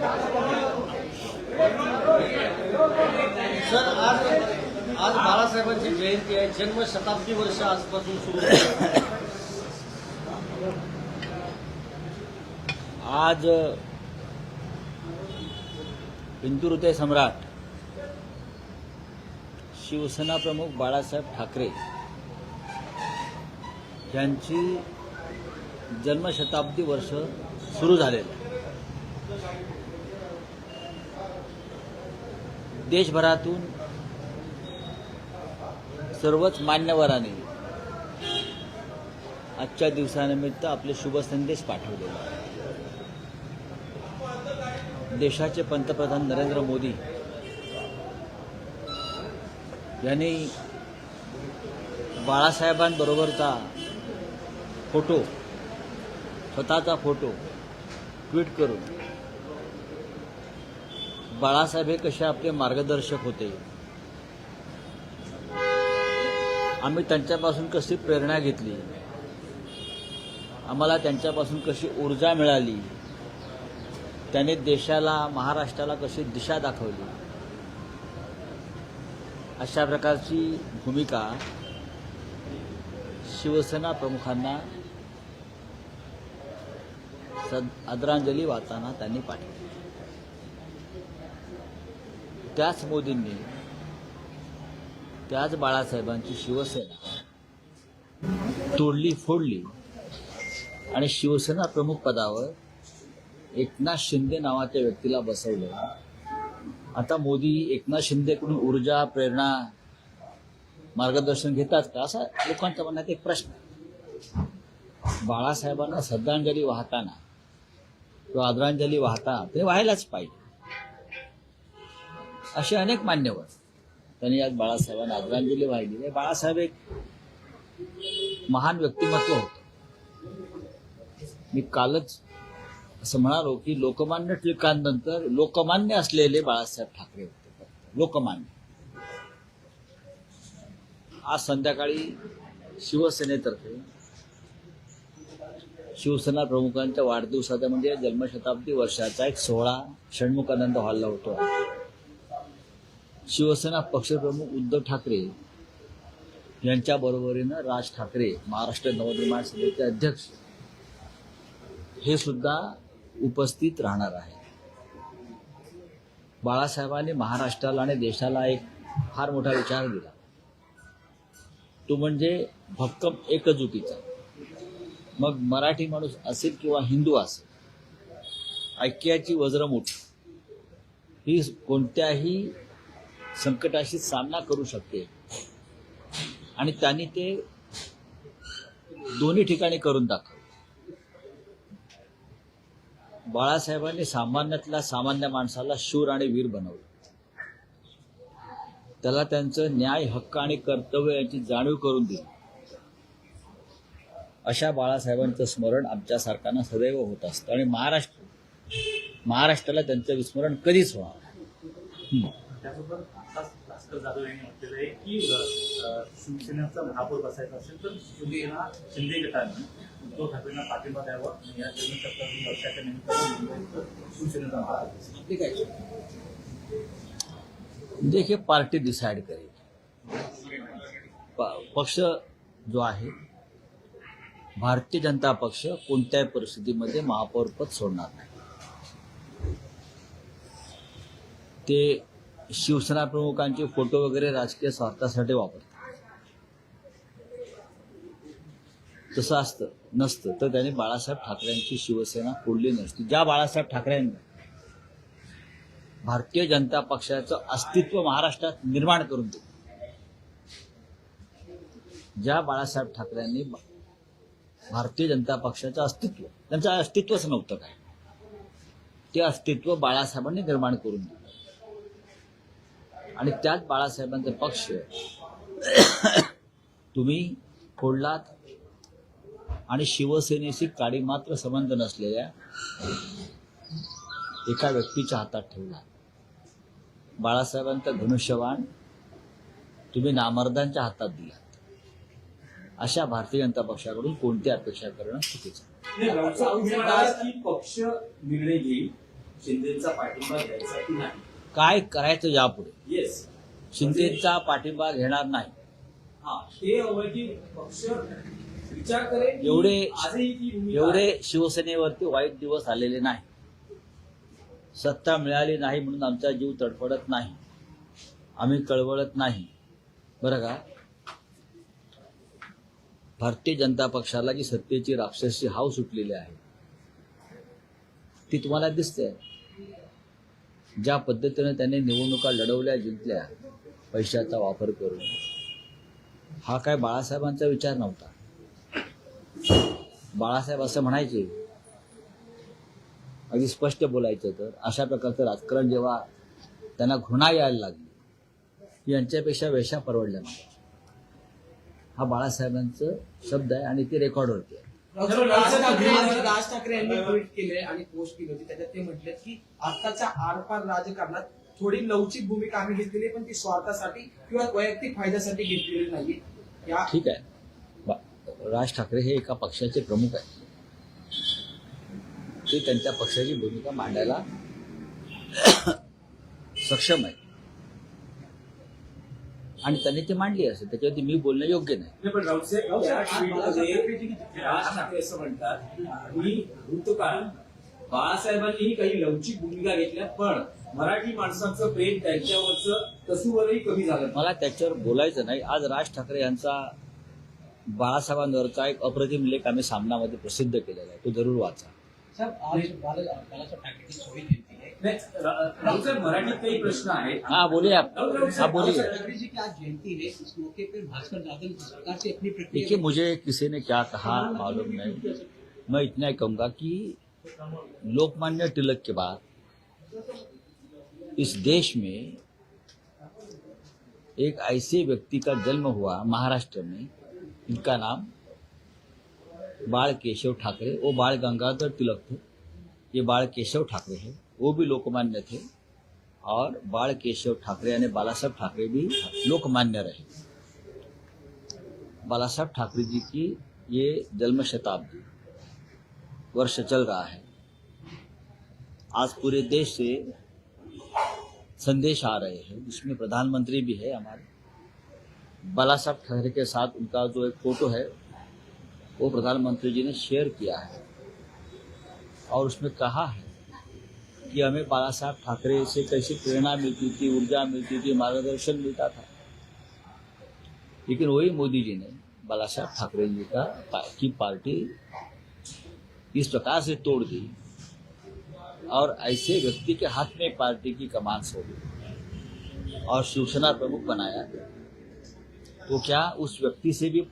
Sir आज आज बाळासाहेबांची जयंती आहे. जन्म शताब्दी वर्ष आजपासून सुरू आज हिंदू हृदय सम्राट शिवसेना प्रमुख बाळासाहेब ठाकरे यांची जन्मशताब्दी वर्ष सुरू झालेलं आहे. देशभरातून सर्वच मान्यवरांनी आजच्या दिवसानिमित्त आपले शुभ संदेश पाठवले देशाचे पंतप्रधान नरेंद्र मोदी यांनी बाळासाहेबांबरोबरचा फोटो स्वतःचा फोटो ट्विट करून बाळासाहेब हे कसे आपले मार्गदर्शक होते? आम्ही त्यांच्यापासून कशी प्रेरणा घेतली? आम्हाला त्यांच्यापासून कशी ऊर्जा मिळाली? त्याने देशाला महाराष्ट्राला कशी दिशा दाखवली? अशा प्रकारची भूमिका शिवसेना प्रमुखांना सद आदरांजली वाहताना त्यांनी पाठवली. त्याच मोदींनी त्याच बाळासाहेबांची शिवसेना तोडली फोडली. आणि शिवसेना प्रमुख पदावर एकनाथ शिंदे नावाच्या व्यक्तीला बसवलं. आता मोदी एकनाथ शिंदेकडून ऊर्जा प्रेरणा मार्गदर्शन घेतात का? असा लोकांच्या मनात एक प्रश्न. बाळासाहेबांना श्रद्धांजली वाहताना किंवा आदरांजली वाहताना ते व्हायलाच पाहिजे. असे अनेक मान्यवर. त्यांनी आज बाळासाहेबांना आदरांजली वाहिली. बाळासाहेब एक महान व्यक्तिमत्व होत. मी कालच असं म्हणालो की लोकमान्य टिळकांनंतर लोकमान्य असलेले बाळासाहेब ठाकरे होते. लोकमान्य. आज संध्याकाळी शिवसेनेतर्फे शिवसेना प्रमुखांच्या वाढदिवसाचा म्हणजे जन्मशताब्दी वर्षाचा एक सोहळा षण्मुखानंद हॉलला होतो. शिवसेना पक्षप्रमुख उद्धव ठाकरे यांच्या बरोबरीनं राज ठाकरे महाराष्ट्र नवनिर्माण समितीचे अध्यक्ष हे सुद्धा उपस्थित राहणार आहे बाळासाहेबांनी महाराष्ट्राला आणि देशाला एक फार मोठा विचार दिला. तो म्हणजे भक्कम एकजुटीचा. मग मराठी माणूस असेल किंवा हिंदू असेल ऐक्याची वज्रमूठ ही कोणत्याही संकटाशी सामना करू शकते. आणि त्यांनी ते दोन्ही ठिकाणी करून दाखवलं बाळासाहेबांनी सामान्यातल्या सामान्य माणसाला शूर आणि वीर बनवलं. त्याला त्यांचं न्याय हक्क आणि कर्तव्य यांची जाणीव करून दिली. अशा बाळासाहेबांचं स्मरण आमच्यासारख्यांना सदैव होत असतं आणि महाराष्ट्र महाराष्ट्राला त्यांचं विस्मरण कधीच व्हावं त्यासोबत हं. आताच भास्कर जाधव यांनी म्हटलेलं आहे की शिवसेनेचा महापौर बसायचा असेल तर शिवसेना शिंदे गटाने उद्धव ठाकरेंना पाठिंबा द्यावा आणि या जन्मशताब्दी वर्षाच्या निमित्ताने शिवसेनेचा महापौर ठीक आहे देखिए पार्टी डिसाइड करेल. पक्ष जो आहे भारतीय जनता पक्ष कोणत्याही परिस्थितीमध्ये महापौरपद सोडणार नाही. ते शिवसेना प्रमुखांचे फोटो वगैरे राजकीय स्वार्थासाठी वापरतात. तसं असतं नसतं. तर त्यांनी बाळासाहेब ठाकरेंची शिवसेना फोडली नसती. ज्या बाळासाहेब ठाकरेंनी भारतीय जनता पक्षाचं अस्तित्व महाराष्ट्रात निर्माण करून दिलं ज्या बाळासाहेब ठाकरेंनी भारतीय जनता पक्षाचं अस्तित्व त्यांचं अस्तित्वच नव्हतं काय. ते अस्तित्व बाळासाहेबांनी निर्माण करून दिलं. आणि त्याच बाळासाहेबांचा पक्ष तुम्ही फोडलात आणि शिवसेनेशी काडी मात्र संबंध नसलेल्या एका व्यक्तीच्या हातात ठेवला बाळासाहेबांचा धनुष्यवाण तुम्ही नामर्दांच्या हातात दिलात. अशा भारतीय जनता पक्षाकडून कोणती अपेक्षा करणं चुकीचं पक्ष निर्णय घेईल शिंदेचा पाठिंबा द्यायचा की नाही? काय करायचं यापुढे? येस शिंदेचा पाठिंबा घेणार नाही. हा हे हवं की पक्ष विचार करेल की एवढे- आजही ती भूमिका आहे. एवढे शिवसेनेवरती वाईट दिवस आलेले नाही. सत्ता मिळाली नाही म्हणून आमचा जीव तडफडत नाही. आम्ही कळवळत नाही. बरं का? भारतीय जनता पक्षाला जी सत्तेची राक्षसी हाव सुटलेली आहे ती तुम्हाला दिसते ज्या पद्धतीने त्यांनी निवडणुका लढवल्या जिंकल्या पैशाचा वापर करून. हा काय बाळासाहेबांचा विचार नव्हता. बाळासाहेब असं म्हणायचे अगदी स्पष्ट बोलायचं तर अशा प्रकारचं राजकारण जेव्हा त्यांना घृणा यायला लागली यांच्यापेक्षा वेशा परवडल्या नाही हा बाळासाहेबांचं शब्द आहे आणि ते रेकॉर्डवरती आहे राज ठाकरे यांनी- राज ठाकरे यांनी ट्विट केले आणि पोस्ट केली होती. त्याच्यात ते म्हटले की आताच्या आरपार राजकारणात थोडी लवचिक भूमिका आम्ही घेतलेली आहे, पण ती स्वार्थासाठी किंवा वैयक्तिक फायद्यासाठी घेतलेली नाहीये. या ठीक आहे. राज ठाकरे हे एका पक्षाचे प्रमुख आहेत. ते त्यांच्या पक्षाची भूमिका मांडायला सक्षम आहे आणि त्यांनी ते मांडली असेल त्याच्यावरती मी बोलणं योग्य नाही. पण राज ठाकरे असं म्हणतात की भूतकाळ बाळासाहेबांनीही काही लवचिक भूमिका घेतल्या पण मराठी माणसांचं प्रेम त्यांच्यावरचं कसूवरही कमी झालं. मला त्याच्यावर बोलायचं नाही. आज राज ठाकरे यांचा बाळासाहेबांवरचा एक अप्रतिम लेख आम्ही सामनामध्ये प्रसिद्ध केलेला आहे. तो जरूर वाचा. है राऊत साहेब मराठीत काही प्रश्न आहेत? हाँ बोलिए आप. राऊत राऊत हाँ साहेब, बोलिए राऊत ठाकरे जी की आज जयंती है इस मौके पर भास्कर जाधव सरकार से अपनी देखिए मुझे किसी ने क्या कहा मालूम नहीं। मैं इतना ही कहूँगा कि लोकमान्य तिलक के बाद इस देश में एक ऐसे व्यक्ति का जन्म हुआ महाराष्ट्र में इनका नाम बाल केशव ठाकरे। वो बाल गंगाधर तिलक थे। ये बाल केशव ठाकरे है। वो भी लोकमान्य थे। और बाल केशव ठाकरे यानी बाला साहब ठाकरे भी लोकमान्य रहे। बाला साहब ठाकरे जी की ये जन्म शताब्दी वर्ष चल रहा है। आज पूरे देश से संदेश आ रहे हैं, जिसमें प्रधानमंत्री भी है हमारे। बाला साहब ठाकरे के साथ उनका जो एक फ़ोटो है, वो प्रधानमंत्री जी ने शेयर किया है। और उसमें कहा है कि हमें बाला साहब ठाकरे से कैसी प्रेरणा मिलती थी, ऊर्जा मिलती थी, मार्गदर्शन मिलता था। लेकिन वही मोदी जी ने, बाला साहब ठाकरे जी का की पार्टी इस प्रकार से तोड़ दी और ऐसे व्यक्ति के हाथ में पार्टी की कमान दी और शिवसेना प्रमुख बनाया तो क्या उस व्यक्ति से भी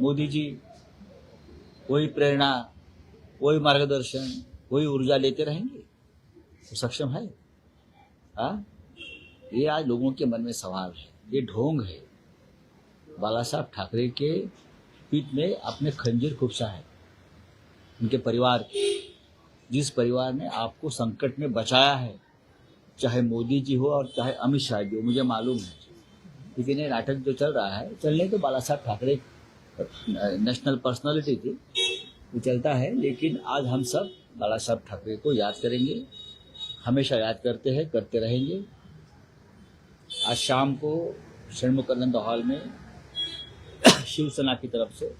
मोदी जी वही प्रेरणा, वही मार्गदर्शन, वही ऊर्जा लेते रहेंगे? तो सक्षम है? हाँ? ये आज लोगों के मन में सवाल है। ये ढोंग है। बाला साहब ठाकरे के पीठ में अपने खंजीर खुबसा है। उनके परिवार के, जिस परिवार ने आपको संकट में बचाया है, चाहे मोदी जी हो और चाहे अमित शाह जी हो, मुझे मालूम है। लेकिन ये नाटक जो चल रहा है, चलने तो Balasaheb Thackeray national personality थी, वो चलता है, लेकिन आज हम सब बाला साहब ठाकरे को याद करेंगे। हमेशा याद करते हैं करते रहेंगे। आज शाम को षणमुखानंद हॉल में शिवसेना की तरफ़ से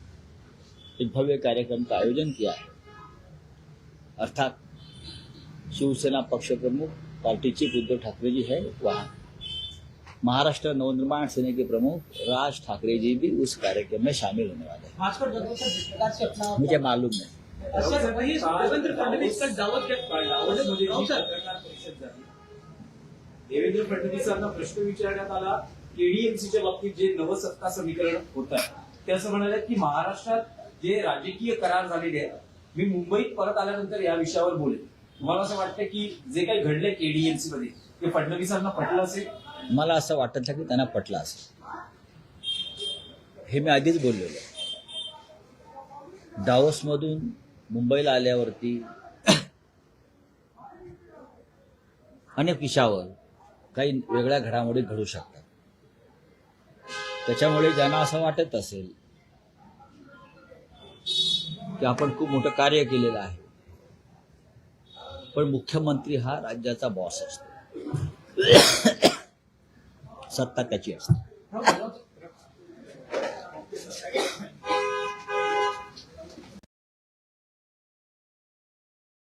एक भव्य कार्यक्रम का आयोजन किया है। अर्थात शिवसेना पक्ष प्रमुख पार्टी चीफ उद्धव ठाकरे जी है वहाँ। महाराष्ट्र नवनिर्माण सेना के प्रमुख राज ठाकरे जी भी उस कार्यक्रम में शामिल होने वाले हैं। मुझे मालूम वही देवेंद्र फडणवीस दावत परिषद झाली. फडणवीसांना प्रश्न विचारण्यात आला केडीएमसीच्या बाबतीत जे नवसत्ता समीकरण होत आहे ते असं म्हणाले की महाराष्ट्रात जे राजकीय करार झालेले आहेत मी मुंबईत परत आल्यानंतर या विषयावर बोलेन. तुम्हाला असं वाटतं की जे काही घडलंय केडीएमसी मध्ये ते फडणवीसांना पटलं असेल? मला असं वाटत नाही की त्यांना पटलं असेल. हे मी आधीच बोललेलो डावसमधून मुंबईला आल्यावरती अनेक विषयावर काही वेगळ्या घडामोडी घडू शकतात. त्याच्यामुळे ज्यांना असं वाटत असेल की आपण खूप मोठं कार्य केलेलं आहे पण मुख्यमंत्री हा राज्याचा बॉस असतो. सत्ता त्याची असते.